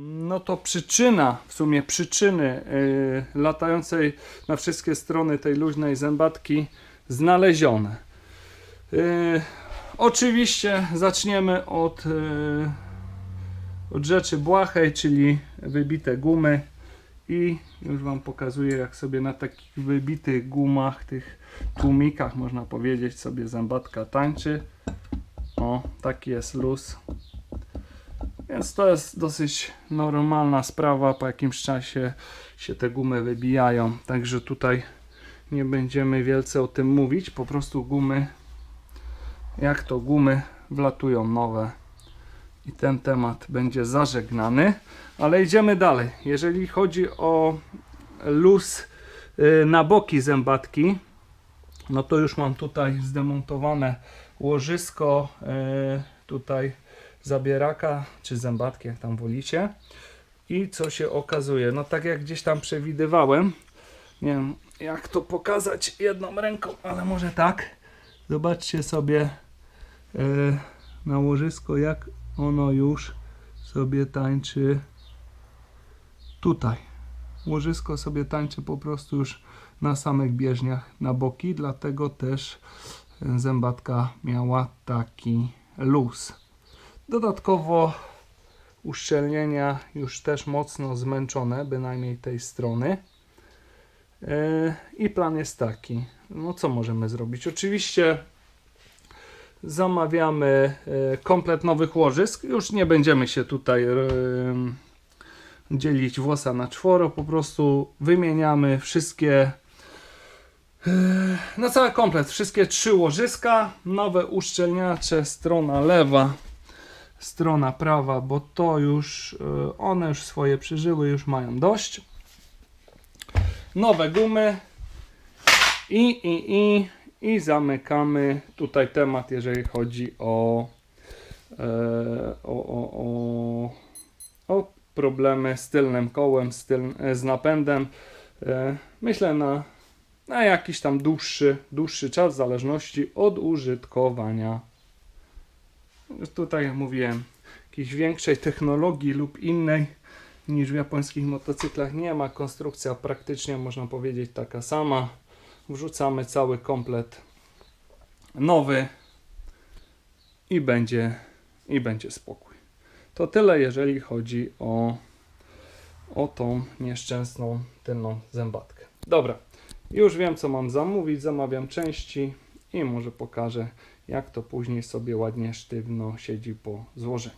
No to przyczyna, w sumie przyczyny yy, latającej na wszystkie strony tej luźnej zębatki znalezione. Yy, oczywiście zaczniemy od, yy, od rzeczy błahej, czyli wybite gumy i już Wam pokazuję jak sobie na takich wybitych gumach, tych tłumikach można powiedzieć sobie zębatka tańczy. O, taki jest luz. Więc to jest dosyć normalna sprawa. Po jakimś czasie się te gumy wybijają. Także tutaj nie będziemy wielce o tym mówić. Po prostu gumy, jak to gumy, wlatują nowe. I ten temat będzie zażegnany. Ale idziemy dalej. Jeżeli chodzi o luz y, na boki zębatki, no to już mam tutaj zdemontowane łożysko. y, Tutaj zabieraka, czy zębatki, jak tam wolicie. I co się okazuje? No tak jak gdzieś tam przewidywałem, nie wiem jak to pokazać jedną ręką, ale może tak. Zobaczcie sobie e, na łożysko, jak ono już sobie tańczy tutaj. Łożysko sobie tańczy po prostu już na samych bieżniach na boki, dlatego też e, zębatka miała taki luz. Dodatkowo uszczelnienia już też mocno zmęczone, bynajmniej tej strony. Yy, I plan jest taki. No co możemy zrobić? Oczywiście zamawiamy yy, komplet nowych łożysk. Już nie będziemy się tutaj yy, dzielić włosa na czworo. Po prostu wymieniamy wszystkie na cały komplet. Wszystkie trzy łożyska. Nowe uszczelniacze, strona lewa strona prawa, bo to już y, one już swoje przeżyły, już mają dość. Nowe gumy i, i, i, i zamykamy tutaj temat, jeżeli chodzi o, e, o, o, o, o problemy z tylnym kołem, z, tyl, z napędem. E, myślę na, na jakiś tam dłuższy, dłuższy czas, w zależności od użytkowania tutaj jak mówiłem, jakiejś większej technologii lub innej niż w japońskich motocyklach nie ma. Konstrukcja praktycznie można powiedzieć taka sama. Wrzucamy cały komplet nowy i będzie, i będzie spokój. To tyle, jeżeli chodzi o, o tą nieszczęsną tylną zębatkę. Dobra, już wiem co mam zamówić. Zamawiam części i może pokażę jak to później sobie ładnie sztywno siedzi po złożeniu.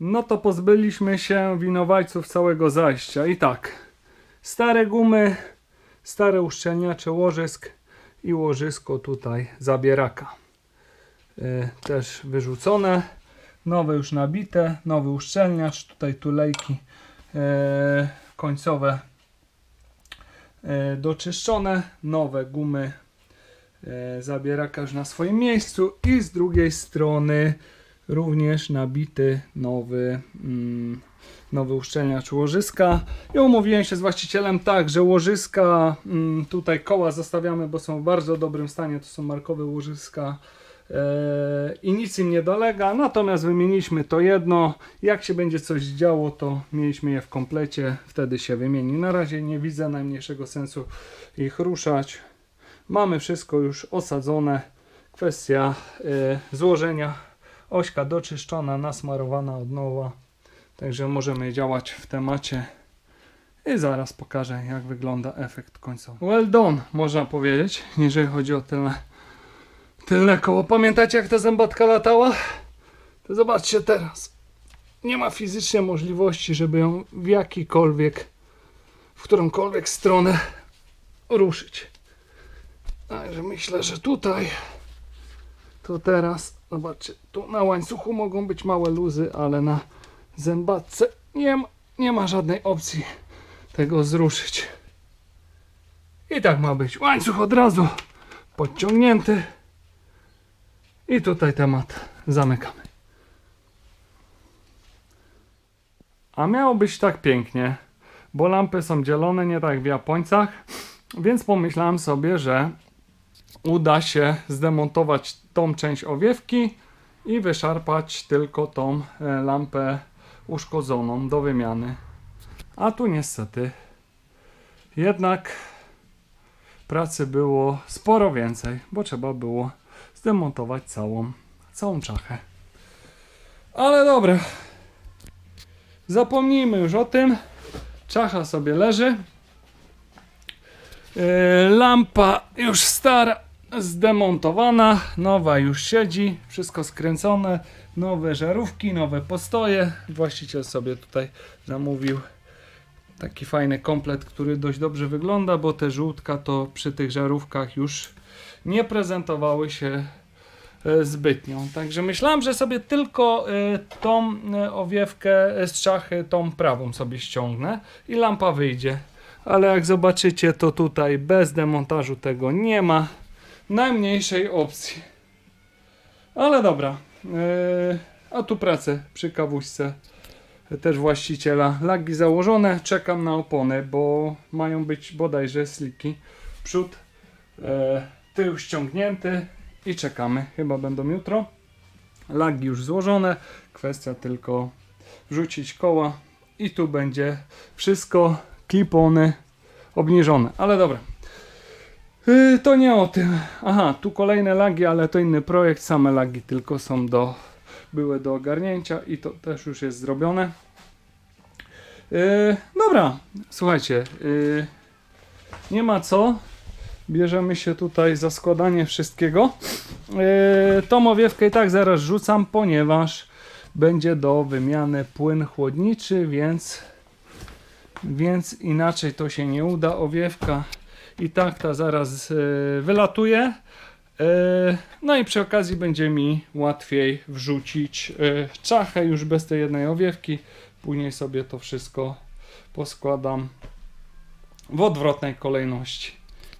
No to pozbyliśmy się winowajców całego zajścia. I tak, stare gumy, stare uszczelniacze łożysk i łożysko tutaj zabieraka. Yy, też wyrzucone, nowe już nabite, nowy uszczelniacz, tutaj tulejki yy, końcowe yy, doczyszczone, nowe gumy e, zabieraka już na swoim miejscu i z drugiej strony również nabity nowy mm, nowy uszczelniacz łożyska. I umówiłem się z właścicielem tak, że łożyska mm, tutaj koła zostawiamy, bo są w bardzo dobrym stanie, to są markowe łożyska e, i nic im nie dolega, natomiast wymieniliśmy to jedno, jak się będzie coś działo, to mieliśmy je w komplecie, wtedy się wymieni. Na razie nie widzę najmniejszego sensu ich ruszać. Mamy wszystko już osadzone. Kwestia y, złożenia. Ośka doczyszczona, nasmarowana od nowa. Także możemy działać w temacie. I zaraz pokażę, jak wygląda efekt końcowy. Well done, można powiedzieć, jeżeli chodzi o tylne, tylne koło. Pamiętacie, jak ta zębatka latała? To zobaczcie teraz. Nie ma fizycznie możliwości, żeby ją w jakikolwiek, w którąkolwiek stronę ruszyć. Także myślę, że tutaj to teraz, zobaczcie, tu na łańcuchu mogą być małe luzy, ale na zębatce nie ma, nie ma żadnej opcji tego zruszyć. I tak ma być. Łańcuch od razu podciągnięty. I tutaj temat zamykamy. A miało być tak pięknie, bo lampy są dzielone nie tak w Japońcach, więc pomyślałem sobie, że uda się zdemontować tą część owiewki i wyszarpać tylko tą e, lampę uszkodzoną do wymiany. A tu niestety jednak pracy było sporo więcej, bo trzeba było zdemontować całą, całą czachę. Ale dobra. Zapomnijmy już o tym. Czacha sobie leży. Yy, lampa już stara, zdemontowana. Nowa już siedzi. Wszystko skręcone. Nowe żarówki, nowe postoje. Właściciel sobie tutaj zamówił taki fajny komplet, który dość dobrze wygląda, bo te żółtka to przy tych żarówkach już nie prezentowały się e, zbytnią. Także myślałem, że sobie tylko e, tą e, owiewkę z czachy, tą prawą sobie ściągnę i lampa wyjdzie. Ale jak zobaczycie, to tutaj bez demontażu tego nie ma najmniejszej opcji. Ale dobra. A tu pracę przy kawuśce też właściciela. Lagi założone, czekam na opony, bo mają być bodajże sliki. Przód, e, tył ściągnięty i czekamy. Chyba będą jutro. Lagi już złożone, kwestia tylko wrzucić koła i tu będzie wszystko, klipony obniżone. Ale dobra. Yy, to nie o tym. Aha, tu kolejne lagi, ale to inny projekt. Same lagi tylko są do, były do ogarnięcia i to też już jest zrobione. Yy, dobra, słuchajcie. Yy, nie ma co. Bierzemy się tutaj za składanie wszystkiego. Yy, tą owiewkę i tak zaraz rzucam, ponieważ będzie do wymiany płyn chłodniczy, więc, więc inaczej to się nie uda. Owiewka i tak ta zaraz yy, wylatuje. Yy, No i przy okazji będzie mi łatwiej wrzucić yy, czachę już bez tej jednej owiewki. Później sobie to wszystko poskładam w odwrotnej kolejności.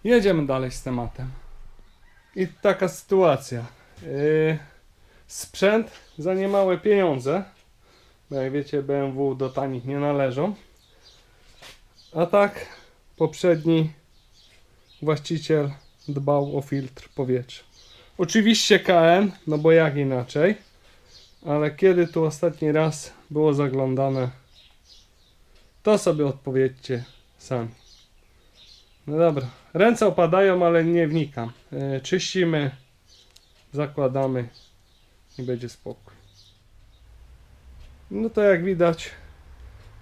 Jedziemy dalej z tematem. I taka sytuacja. Yy, sprzęt za niemałe pieniądze. Bo jak wiecie, BMW do tanich nie należą. A tak, poprzedni właściciel dbał o filtr powietrza. Oczywiście KN, no bo jak inaczej. Ale kiedy tu ostatni raz było zaglądane, to sobie odpowiedzcie sami. No dobra, ręce opadają, ale nie wnikam. E, czyścimy, zakładamy i będzie spokój. No to jak widać,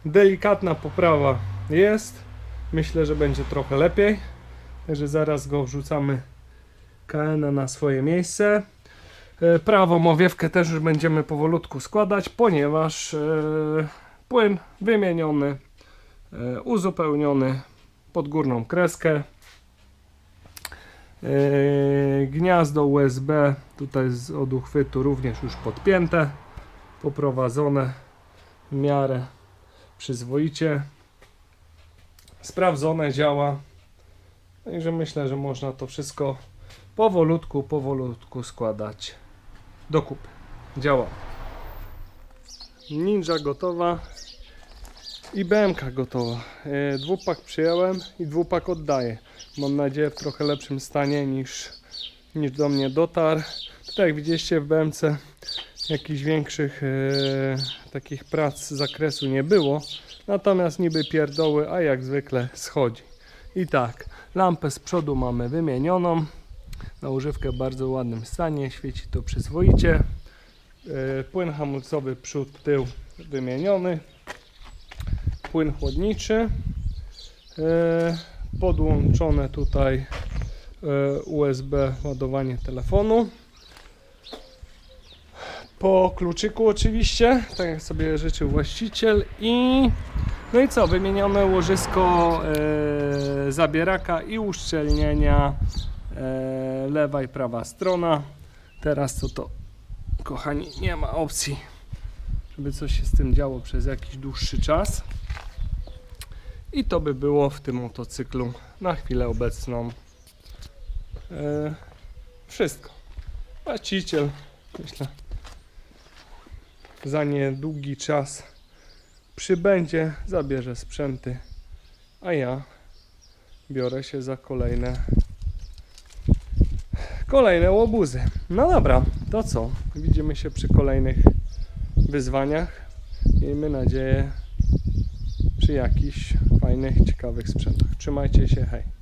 delikatna poprawa jest. Myślę, że będzie trochę lepiej. Także zaraz go wrzucamy KN na swoje miejsce. E, Prawą owiewkę też już będziemy powolutku składać, ponieważ e, płyn wymieniony, e, uzupełniony pod górną kreskę. Gniazdo USB tutaj z od uchwytu również już podpięte, poprowadzone w miarę przyzwoicie. Sprawdzone, działa. Także myślę, że można to wszystko powolutku, powolutku składać do kupy. Działa. Ninja gotowa i BMK gotowa. E, Dwupak przyjąłem i dwupak oddaję. Mam nadzieję w trochę lepszym stanie niż, niż do mnie dotarł. Tutaj jak widzieliście w BMC jakichś większych e, takich prac z zakresu nie było. Natomiast niby pierdoły, a jak zwykle schodzi. I tak, lampę z przodu mamy wymienioną. Na używkę w bardzo ładnym stanie, świeci to przyzwoicie. E, Płyn hamulcowy przód, tył wymieniony. Płyn chłodniczy. E, Podłączone tutaj e, USB ładowanie telefonu. Po kluczyku oczywiście, tak jak sobie życzył właściciel i no i co, wymienione łożysko e, zabieraka i uszczelnienia e, lewa i prawa strona. Teraz to to, kochani, nie ma opcji, żeby coś się z tym działo przez jakiś dłuższy czas. I to by było w tym motocyklu na chwilę obecną e, wszystko. Właściciel, myślę, za niedługi czas przybędzie, zabierze sprzęty, a ja biorę się za kolejne kolejne łobuzy. No dobra, to co? Widzimy się przy kolejnych wyzwaniach. Miejmy nadzieję przy jakichś fajnych, ciekawych sprzętach. Trzymajcie się, hej.